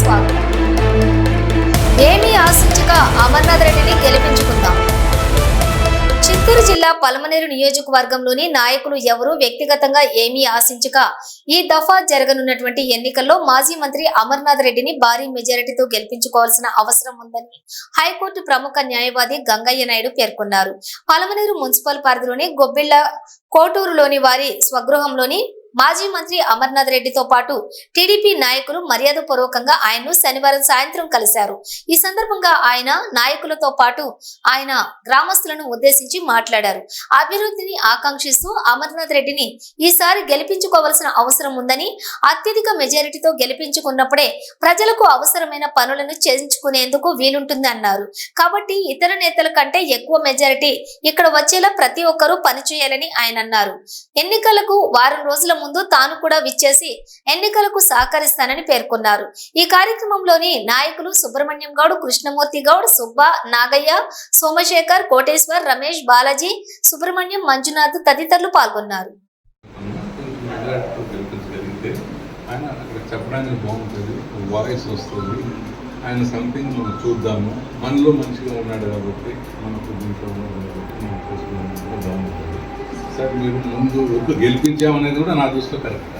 స్వాగతం. ఏమీ అమర్నాథ్ రెడ్డిని గెలిపించుకుందాం. చిత్తూరు జిల్లా పలమనేరు నియోజకవర్గంలోని నాయకులు ఎవరు వ్యక్తిగతంగా ఏమీ ఆశించక ఈ దఫా జరగనున్నటువంటి ఎన్నికల్లో మాజీ మంత్రి అమర్నాథ్ రెడ్డిని భారీ మెజారిటీతో గెలిపించుకోవాల్సిన అవసరం ఉందని హైకోర్టు ప్రముఖ న్యాయవాది గంగయ్య నాయుడు పేర్కొన్నారు. పలమనేరు మున్సిపల్ పరిధిలోని గొబ్బిళ్ళ కోటూరులోని వారి స్వగృహంలోని మాజీ మంత్రి అమర్నాథ్ రెడ్డితో పాటు టీడీపీ నాయకులు మర్యాదపూర్వకంగా ఆయన్ను శనివారం సాయంత్రం కలిశారు. ఈ సందర్భంగా ఆయన నాయకులతో పాటు ఆయన గ్రామస్తులను ఉద్దేశించి మాట్లాడారు. అభివృద్ధిని ఆకాంక్షిస్తూ అమర్నాథ్ రెడ్డిని ఈసారి గెలిపించుకోవాల్సిన అవసరం ఉందని అత్యధిక మెజారిటీతో గెలిపించుకున్నప్పుడే ప్రజలకు అవసరమైన పనులను చేయించుకునేందుకు వీలుంటుంది అన్నారు కాబట్టి ఇతర నేతల కంటే ఎక్కువ మెజారిటీ ఇక్కడ వచ్చేలా ప్రతి ఒక్కరూ పనిచేయాలని ఆయన అన్నారు. ఎన్నికలకు వారం రోజుల ముందు తాను కూడా విచ్చేసి ఎన్నికలకు సహకరిస్తానని పేర్కొన్నారు. ఈ కార్యక్రమంలోని నాయకులు సుబ్రహ్మణ్యం గౌడ్ కృష్ణమూర్తి గౌడ్ సుబ్బ నాగయ్య సోమశేఖర్ కోటేశ్వర్ రమేష్ బాలాజీ సుబ్రహ్మణ్యం మంజునాథ్ తదితరులు పాల్గొన్నారు. ఆయన అక్కడ చెప్పడానికి బాగుంటుంది. వాయిస్ వస్తుంది. ఆయన సంథింగ్ మనం చూద్దాము. మనలో మంచిగా ఉన్నాడు కాబట్టి మనకు దీంట్లో ఉన్నాడు బాగుంటుంది సార్ మీరు ముందు వద్దు గెలిపించామనేది కూడా నా దృష్టిలో కరెక్ట్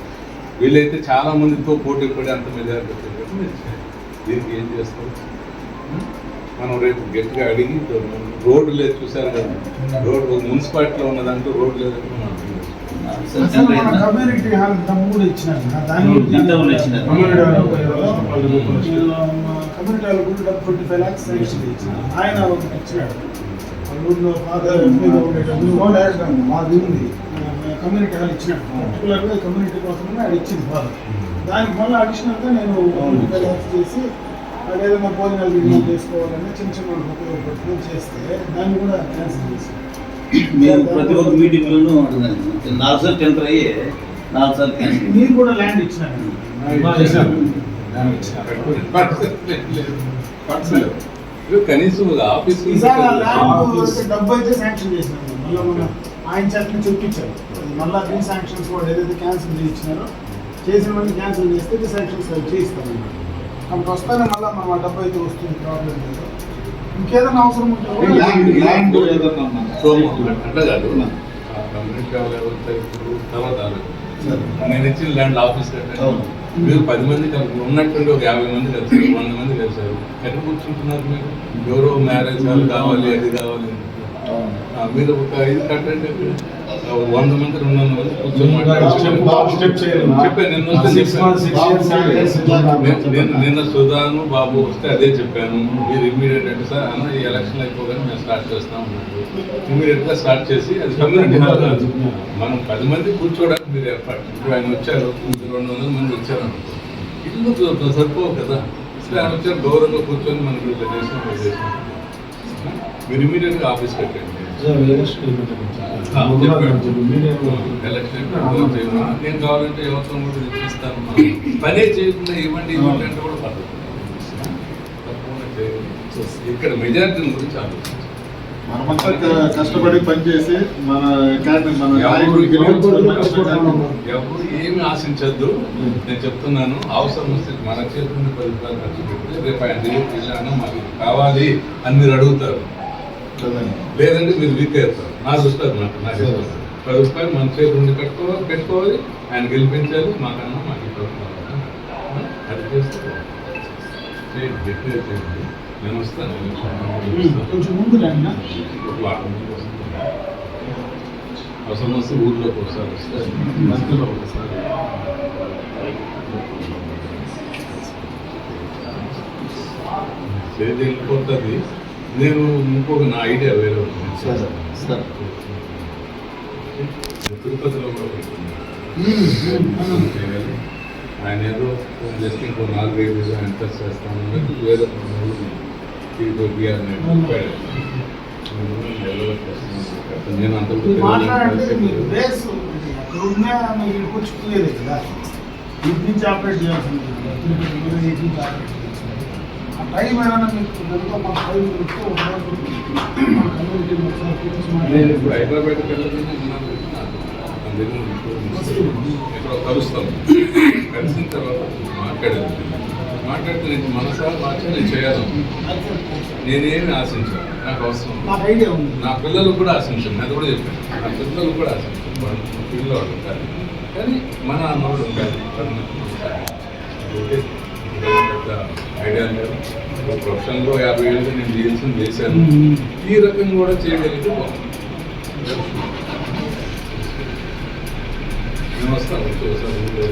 వీళ్ళైతే చాలా మందితో పోటీ పడి అంత మెజారిటీ చేయండి. దీనికి ఏం చేస్తారు? మనం రేపు గట్టిగా అడిగి రోడ్డు లేదు చూసారు? కదా రోడ్డు మున్సిపాలిటీలో ఉన్న దాంట్లో రోడ్డు లేదంటే మనం కమ్యూనిటీ హాల్ తమ్ము కూడా ట్వంటీ ఫైవ్ ల్యాక్స్ ఇచ్చినారు. ఆయన ఒకటి ఇచ్చినాడు. ఫాదర్ మీద ఉంది కమ్యూనిటీ హాల్ ఇచ్చినాడు పర్టికులర్గా కమ్యూనిటీ కోసమే అది ఇచ్చింది ఫాదర్ దానికి మళ్ళీ అడిషనల్గా నేను ల్యాక్స్ చేసి అది ఏదైనా భోజనాలు గిజనాలు చేసుకోవాలని చిన్న చిన్న ఉపయోగపడుతుంది చేస్తే దాన్ని కూడా క్యాన్సిల్ చేసి మేము ప్రతి ఒక్క మీటింగ్లోనూ నాలుగు సార్లు టెండర్ అయ్యి నాలుగు సార్లు క్యాన్సిల్ మీరు కూడా ల్యాండ్ ఇచ్చినారు. ఇది కనీసం ఆఫీస్ డబ్బు అయితే శాంక్షన్ చేసినారు మళ్ళీ మన ఆయన చేతనే చూపించారు. మళ్ళీ రీ శాంక్షన్స్ కూడా ఏదైతే క్యాన్సిల్ చేయించినారో చేసినవన్నీ క్యాన్సిల్ చేస్తే రీ శాంక్షన్స్ అవి చేయిస్తాను కాబట్టి వస్తానే మళ్ళీ మనం ఆ డబ్బు అయితే వస్తుంది ప్రాబ్లం లేదు. ఇంకేదైనా అవసరం ఉంటే కూడా ల్యాండ్ ల్యాండ్ ఏదన్నా ఉందా? సోము అట్లా కాదు ఆ కమ్యూనిటీ వాళ్ళు ఎవరైతే ఇప్పుడు తర్వాత. నేను ఇచ్చిన ల్యాండ్ ఆఫీస్ అవును. మీరు పది మంది కలిసి ఉన్నట్టుండి ఒక యాభై మంది కలిసారు వంద మంది కలిసారు. ఎక్కడ కూర్చుంటున్నారు మీరు? ఎవరో మ్యారేజ్ హాల్ కావాలి అది కావాలి. మీరు ఒక ఇది కట్టండి. వంద మంది రెండు వందల మంది నిన్న సుధాను బాబు వస్తే అదే చెప్పాను. మీరు ఇమ్మీడియట్ అంటే సార్ అన్న ఈ ఎలక్షన్ అయిపోగానే మేము స్టార్ట్ చేస్తాం ఇమ్మీడియట్గా స్టార్ట్ చేసి అది కమ్యూనిటీ హాల్. మనం పది మంది కూర్చోవడానికి మీరు ఏర్పాటు ఇప్పుడు ఆయన వచ్చారు రెండు వందల మంది వచ్చారు అనుకో. ఇల్లు సరిపోవు కదా. అసలు ఆయన వచ్చారు గౌరవంగా కూర్చొని మనకి ఇట్లా చేసాం ఇట్లా చేసాం మీరు ఇమ్మీడియట్గా ఆఫీస్ కట్టండి. ఆ, చెప్పాడు. ఎలక్షన్ అయిపోయింది, చేయమా. నేను కావాలంటే ఎవరితో కూడా పనే చేయకుండా ఇవ్వండి ఇవ్వండి అంటే కూడా చేయండి. ఇక్కడ మెజారిటీ గురించి ఆలోచించాలి మనమంతా క- కష్టపడి పనిచేసి మన ఎవరు ఏమి ఆశించద్దు. నేను చెప్తున్నాను అవసరం వస్తే మన చేతుల్లో పది రూపాయలు ఖర్చు పెడితే రేపు ఆయన వెళ్ళాను మాకు కావాలి అని మీరు అడుగుతారు. లేదంటే మీరు వీక్ అవుతారు. నా మాట నాకు ఇష్టం. పది రూపాయలు మన చేతి ఉండి కట్టుకోవాలి పెట్టుకోవాలి. ఆయన గెలిపించాలి మాకన్నా మాకు అది చేస్తే చేయండి నేను వస్తాను. కొంచెం ముందు. అవసరం వస్తే ఊర్లోకి ఒకసారి వస్తాను మధ్యలో ఒకసారి. చేతి వెళ్ళిపోతుంది. నేను ఇంకొక నా ఐడియా వేరే ఉంది. సరే, సరే. తిరుపతిలో కూడా. ఆయన ఏదో జస్ట్ ఇంకో నాలుగైదు వేలు ఆయన టచ్ చేస్తాను వేరే ఇంకో బిఆర్ నేను అంత మీరు మాట్లాడండి మీరు బేస్ అక్కడ ఉన్నా మీరు ఇక్కడికి వచ్చి కూలేదే కదా. ఇటు నుంచి ఆపరేట్ చేయాల్సింది. తిరుపతి ఇటు నుంచి ఆపరేట్ టైం ఏమైనా మీకు ఎంతో మా టైం దొరికితే నేను. ఇప్పుడు హైదరాబాద్కి అందులో ఎక్కడో కలుస్తాం. కలిసిన తర్వాత మాట్లాడేది. మాట్లాడితే నీకు మనసా వాచ నేను చేయాలి? నేనేమి ఆశించాను. నాకు అవసరం. నా పిల్లలు కూడా ఆశించాను. అది కూడా చెప్పాను. నా పిల్లలు కూడా ఆశించాను. పిల్లవాడు కానీ మన ఉండాలి ఓకే పెద్ద ఐడియా లేదు ప్రొఫెషన్లో యాభై ఏళ్ళుగా నేను చేయాల్సింది చేశాను. ఈ రకం కూడా చేయగలిగితే బాగుంది నేను వస్తాను వచ్చి ఒకసారి ఊళ్ళో